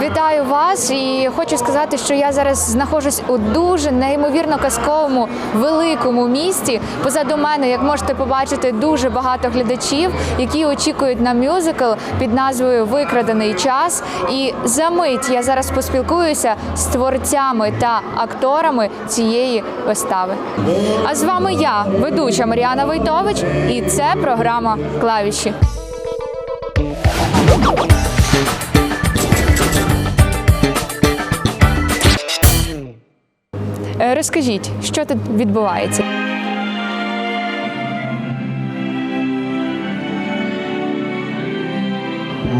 Вітаю вас і хочу сказати, що я зараз знаходжусь у дуже неймовірно казковому великому місті. Позаду мене, як можете побачити, дуже багато глядачів, які очікують на мюзикл під назвою Викрадений час. І за мить я зараз поспілкуюся з творцями та акторами цієї вистави. А з вами я, ведуча Мар'яна Войтович, і це програма Клавіші. Розкажіть, що тут відбувається?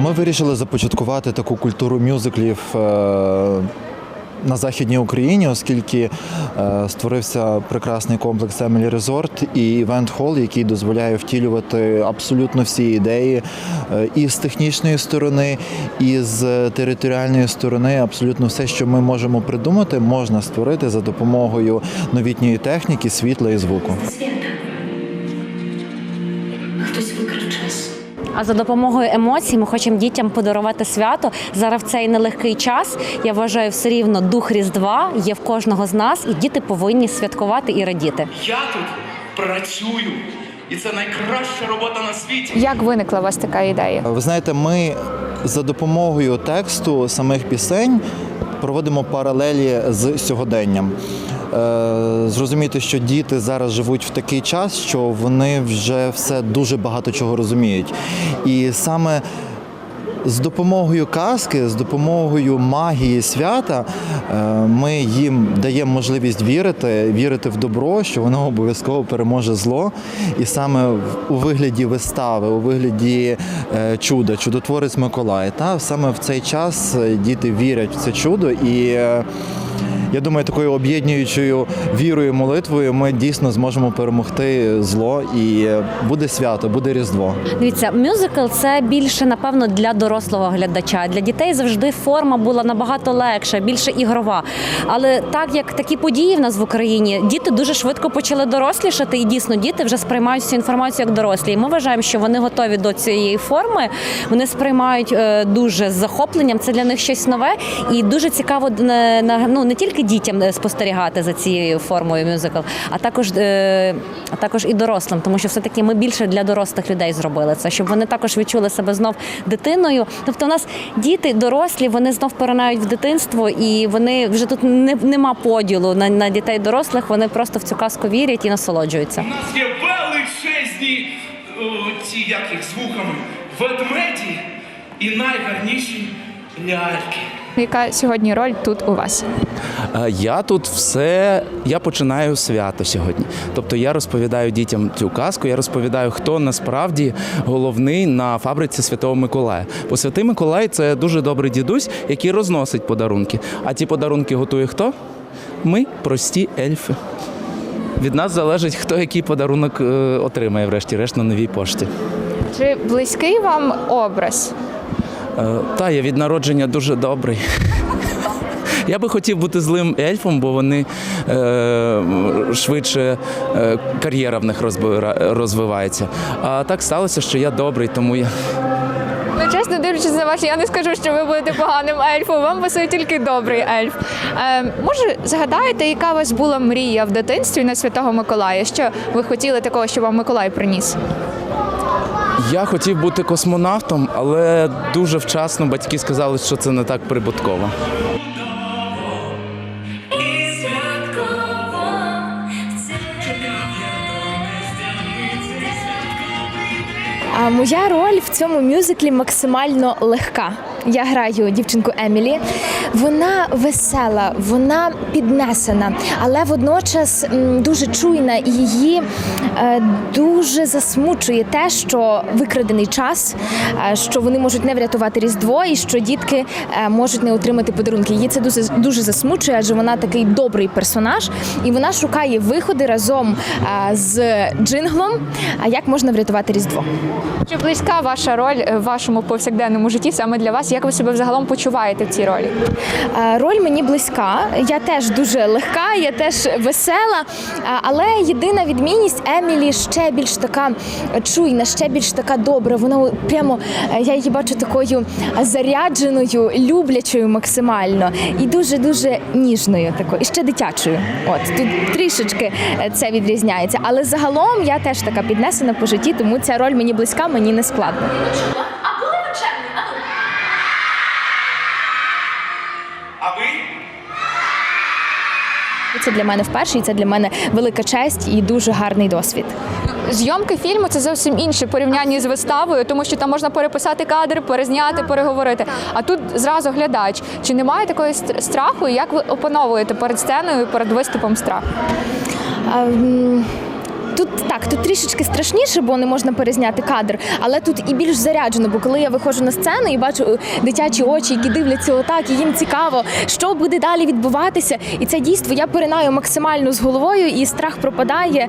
Ми вирішили започаткувати таку культуру мюзиклів е, на Західній Україні, оскільки е, створився прекрасний комплекс Emily Resort і івент хол, який дозволяє втілювати абсолютно всі ідеї е, і з технічної сторони, і з територіальної сторони. Абсолютно все, що ми можемо придумати, можна створити за допомогою новітньої техніки, світла і звуку. А за допомогою емоцій ми хочемо дітям подарувати свято. Зараз в цей нелегкий час. Я вважаю, все рівно дух Різдва є в кожного з нас, і діти повинні святкувати і радіти. Я тут працюю, і це найкраща робота на світі. Як виникла у вас така ідея? Ви знаєте, ми за допомогою тексту самих пісень проводимо паралелі з сьогоденням. Е, Зрозуміти, що діти зараз живуть в такий час, що вони вже все дуже багато чого розуміють. І саме з допомогою казки, з допомогою магії свята е, ми їм даємо можливість вірити, вірити в добро, що воно обов'язково переможе зло. І саме у вигляді вистави, у вигляді е, чуда, чудотворець Миколай. Та саме в цей час діти вірять в це чудо і. Я думаю, такою об'єднуючою вірою, молитвою ми дійсно зможемо перемогти зло, і буде свято, буде різдво. Дивіться, мюзикл це більше напевно для дорослого глядача. Для дітей завжди форма була набагато легша, більше ігрова. Але так як такі події в нас в Україні, діти дуже швидко почали дорослішати, і дійсно діти вже сприймають цю інформацію як дорослі. І ми вважаємо, що вони готові до цієї форми. Вони сприймають е, дуже з захопленням. Це для них щось нове, і дуже цікаво е, на- ну не тільки дітям е, спостерігати за цією формою мюзикл, а також, е, а також і дорослим, тому що все таки ми більше для дорослих людей зробили це, щоб вони також відчули себе знов дитиною. Тобто, у нас діти дорослі, вони знов поринають в дитинство, і вони вже тут не, нема поділу на, на дітей дорослих. Вони просто в цю казку вірять і насолоджуються. У нас є величезні ці як їх звуками ведмеді і найгарніші ляльки. Яка сьогодні роль тут у вас? Е, Я тут все, я починаю свято сьогодні. Тобто я розповідаю дітям цю казку, я розповідаю, хто насправді головний на фабриці Святого Миколая. Бо Святий Миколай це дуже добрий дідусь, який розносить подарунки. А ті подарунки готує хто? Ми, прості ельфи. Від нас залежить, хто який подарунок е, отримає, врешті-решт, на новій пошті. Чи близький вам образ? Е, Та я від народження дуже добрий. Я би хотів бути злим ельфом, бо вони е, швидше е, кар'єра в них розвивається. А так сталося, що я добрий, тому я. Ну, чесно дивлячись на вас, я не скажу, що ви будете поганим ельфом. Вам пасує тільки добрий ельф. Е, може, згадаєте, яка у вас була мрія в дитинстві на Святого Миколая? Що ви хотіли такого, що вам Миколай приніс? Я хотів бути космонавтом, але дуже вчасно батьки сказали, що це не так прибутково. А моя роль в цьому мюзиклі максимально легка. Я граю дівчинку Емілі. Вона весела, вона піднесена, але водночас дуже чуйна і її е, дуже засмучує те, що викрадений час, е, що вони можуть не врятувати різдво, і що дітки е, можуть не отримати подарунки. Її це дуже дуже засмучує, адже вона такий добрий персонаж, і вона шукає виходи разом з джинглом. А як можна врятувати різдво? Чи близька ваша роль в вашому повсякденному житті саме для вас Як ви себе взагалом почуваєте в цій ролі? Е, Роль мені близька. Я теж дуже легка, я теж весела. Е, Але єдина відмінність Емілі ще більш така чуйна, ще більш така добра. Вона прямо е, я її бачу такою зарядженою, люблячою максимально і дуже дуже ніжною такою, і ще дитячою. От тут трішечки це відрізняється. Але загалом я теж така піднесена по житті, тому ця роль мені близька, мені не складно. Це для мене вперше, і це для мене велика честь і дуже гарний досвід. Зйомки фільму це зовсім інше порівняння з виставою, тому що там можна переписати кадр, перезняти, переговорити. А тут зразу глядач. Чи немає такої страху? І як ви опановуєте перед сценою, перед виступом страх? Тут так, тут трішечки страшніше, бо не можна перезняти кадр, але тут і більш заряджено, бо коли я виходжу на сцену і бачу е, дитячі очі, які дивляться отак, і їм цікаво, що буде далі відбуватися. І це дійство я поринаю максимально з головою, і страх пропадає.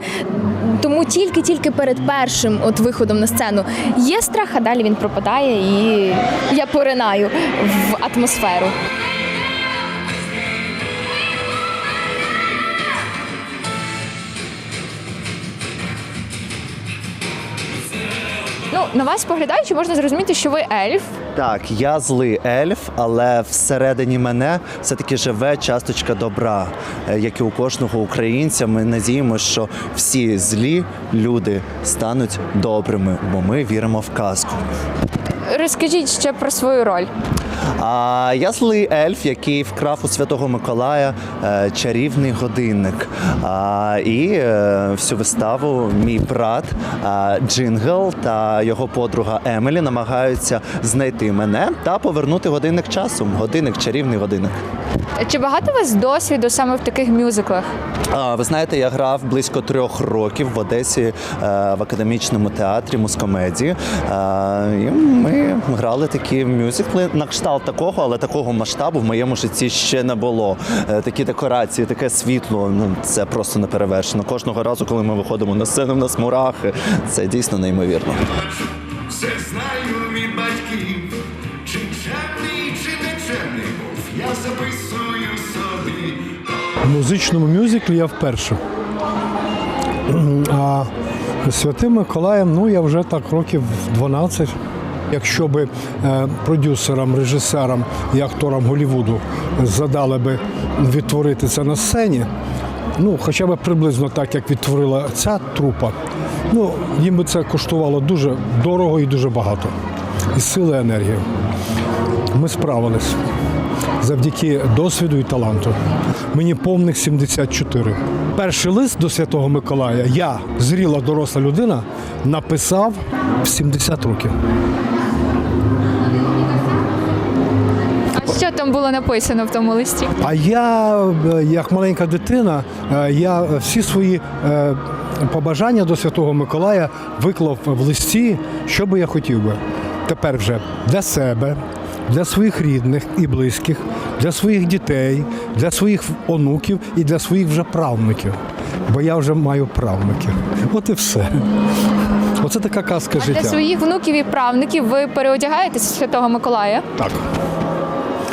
Тому тільки-тільки перед першим от виходом на сцену є страх, а далі він пропадає, і я поринаю в атмосферу. Ну на вас поглядаючи, можна зрозуміти, що ви ельф. Так, я злий ельф, але всередині мене все-таки живе часточка добра, Е, як і у кожного українця. Ми надіємося, що всі злі люди стануть добрими, бо ми віримо в казку. Розкажіть ще про свою роль. А я злий ельф, який вкрав у святого Миколая е, чарівний годинник. А, і е, всю виставу мій брат Джингл та його подруга Емелі намагаються знайти мене та повернути годинник часу. Годинник, чарівний годинник. Чи багато у вас досвіду саме в таких мюзиклах? А, ви знаєте, я грав близько трьох років в Одесі е, в академічному театрі мускомедії. Е, і ми грали такі мюзикли на кшталт такого, але такого масштабу в моєму житті ще не було. Е, такі декорації, таке світло. Ну це просто не перевершено. Кожного разу, коли ми виходимо на сцену, в нас мурахи. Це дійсно неймовірно. Музичному мюзиклі я вперше. А Святим Миколаєм, ну я вже так років 12. Якщо би е, продюсерам, режисерам і акторам Голлівуду задали би відтворити це на сцені, ну хоча б приблизно так, як відтворила ця трупа, ну їм би це коштувало дуже дорого і дуже багато. І сили, енергії. Ми справились завдяки досвіду і таланту. Мені повних 74. Перший лист до Святого Миколая я, зріла доросла людина, написав в 70 років. Що там було написано в тому листі? А я, як маленька дитина, е, я всі свої е, побажання до Святого Миколая виклав в листі, що би я хотів би. Тепер вже для себе, для своїх рідних і близьких, для своїх дітей, для своїх онуків і для своїх вже правнуків. Бо я вже маю правнуків. От і все. Оце така казка Для життя. своїх внуків і правнуків ви переодягаєтеся в Святого Миколая, Так.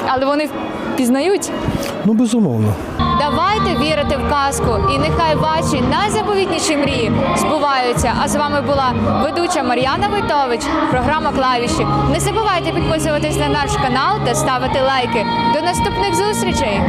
але вони пізнають. Ну, безумовно. Давайте вірити в казку, і нехай ваші найзаповітніші мрії збуваються. А з вами була ведуча Мар'яна Войтович, програма Клавіші. Не забувайте підписуватись на наш канал та ставити лайки. До наступних зустрічей!